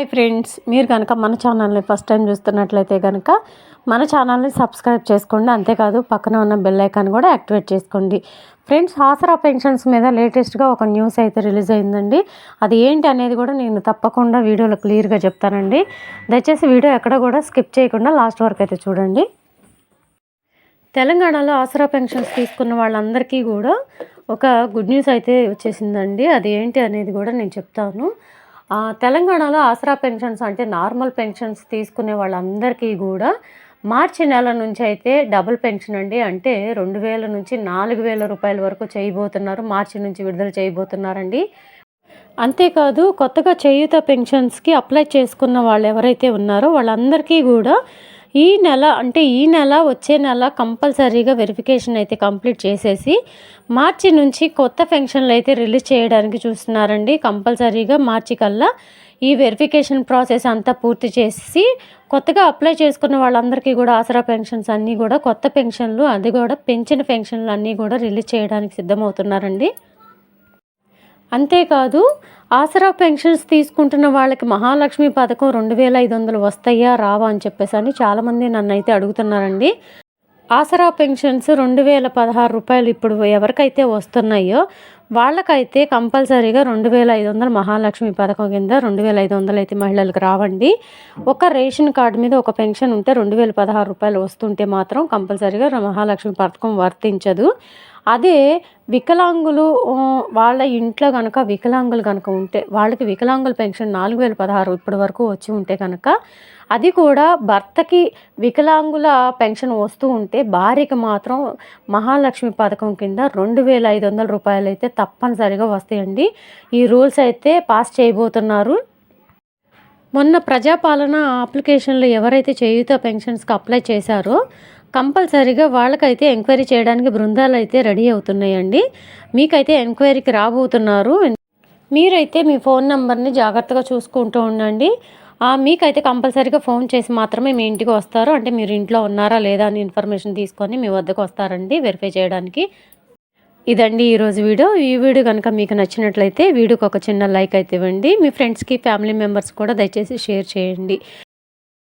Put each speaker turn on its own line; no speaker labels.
Hi friends మీరు కనుక మన ఛానల్ని ఫస్ట్ టైం చూస్తున్నట్లయితే కనుక మన ఛానల్ని సబ్స్క్రైబ్ చేసుకోండి. అంతేకాదు పక్కన ఉన్న బెల్ ఐకాన్ కూడా యాక్టివేట్ చేసుకోండి. ఫ్రెండ్స్ ఆసరా పెన్షన్స్ మీద లేటెస్ట్గా ఒక న్యూస్ అయితే రిలీజ్ అయిందండి. అది ఏంటి అనేది కూడా నేను తప్పకుండా వీడియోలో క్లియర్గా చెప్తానండి. దయచేసి వీడియో ఎక్కడ కూడా స్కిప్ చేయకుండా లాస్ట్ వరకు అయితే చూడండి. తెలంగాణలో ఆసరా పెన్షన్స్ తీసుకున్న వాళ్ళందరికీ కూడా ఒక గుడ్ న్యూస్ అయితే వచ్చేసిందండి. అది ఏంటి అనేది కూడా నేను చెప్తాను. తెలంగాణలో ఆసరా పెన్షన్స్ అంటే నార్మల్ పెన్షన్స్ తీసుకునే వాళ్ళందరికీ కూడా మార్చి నెల నుంచి అయితే డబుల్ పెన్షన్ అండి. అంటే రెండు వేల నుంచి నాలుగు వేల రూపాయల వరకు చేయబోతున్నారు. మార్చి నుంచి విడుదల చేయబోతున్నారండి. అంతేకాదు కొత్తగా చేయూత పెన్షన్స్కి అప్లై చేసుకున్న వాళ్ళు ఎవరైతే ఉన్నారో వాళ్ళందరికీ కూడా ఈ నెల అంటే ఈ నెల వచ్చే నెల కంపల్సరీగా వెరిఫికేషన్ అయితే కంప్లీట్ చేసేసి మార్చి నుంచి కొత్త పెన్షన్లు అయితే రిలీజ్ చేయడానికి చూస్తున్నారండి. కంపల్సరీగా మార్చి కల్లా ఈ వెరిఫికేషన్ ప్రాసెస్ అంతా పూర్తి చేసి కొత్తగా అప్లై చేసుకున్న వాళ్ళందరికీ కూడా ఆసరా పెన్షన్స్ అన్నీ కూడా కొత్త పెన్షన్లు అది కూడా పెంచిన పెన్షన్లు అన్నీ కూడా రిలీజ్ చేయడానికి సిద్ధమవుతున్నారండి. అంతేకాదు ఆసరా పెన్షన్స్ తీసుకుంటున్న వాళ్ళకి మహాలక్ష్మి పథకం రెండు వేల ఐదు వందలు వస్తాయా? రావా? అని చెప్పేసి అని చాలామంది నన్ను అయితే అడుగుతున్నారండి. ఆసరా పెన్షన్స్ రెండు వేల పదహారు రూపాయలు ఇప్పుడు ఎవరికైతే వస్తున్నాయో వాళ్ళకైతే కంపల్సరీగా రెండు వేల ఐదు వందలు మహాలక్ష్మి పథకం కింద రెండు వేల ఐదు వందలు అయితే మహిళలకు రావండి. ఒక రేషన్ కార్డు మీద ఒక పెన్షన్ ఉంటే రెండు వేల పదహారు రూపాయలు వస్తుంటే మాత్రం కంపల్సరీగా మహాలక్ష్మి పథకం వర్తించదు. అదే వికలాంగులు వాళ్ళ ఇంట్లో కనుక వికలాంగులు కనుక ఉంటే వాళ్ళకి వికలాంగుల పెన్షన్ నాలుగు వేల పదహారు ఇప్పటి వరకు వచ్చి ఉంటే కనుక అది కూడా భర్తకి వికలాంగుల పెన్షన్ వస్తూ ఉంటే భార్యకి మాత్రం మహాలక్ష్మి పథకం కింద రెండు వేల ఐదు వందల రూపాయలు అయితే తప్పనిసరిగా వస్తాయండి. ఈ రూల్స్ అయితే పాస్ చేయబోతున్నారు. మొన్న ప్రజాపాలన అప్లికేషన్లు ఎవరైతే చేయూత పెన్షన్స్కి అప్లై చేశారో కంపల్సరీగా వాళ్ళకైతే ఎంక్వైరీ చేయడానికి బృందాలు అయితే రెడీ అవుతున్నాయండి. మీకైతే ఎంక్వైరీకి రాబోతున్నారు. మీరైతే మీ ఫోన్ నెంబర్ని జాగ్రత్తగా చూసుకుంటూ ఉండండి. మీకైతే కంపల్సరీగా ఫోన్ చేసి మాత్రమే మీ ఇంటికి వస్తారు. అంటే మీరు ఇంట్లో ఉన్నారా లేదా అని ఇన్ఫర్మేషన్ తీసుకొని మీ వద్దకు వస్తారండి వెరిఫై చేయడానికి. ఇదండి ఈరోజు వీడియో. ఈ వీడియో కనుక మీకు నచ్చినట్లయితే వీడియోకి ఒక చిన్న లైక్ అయితే ఇవ్వండి. మీ ఫ్రెండ్స్కి ఫ్యామిలీ మెంబర్స్ కూడా దయచేసి షేర్ చేయండి.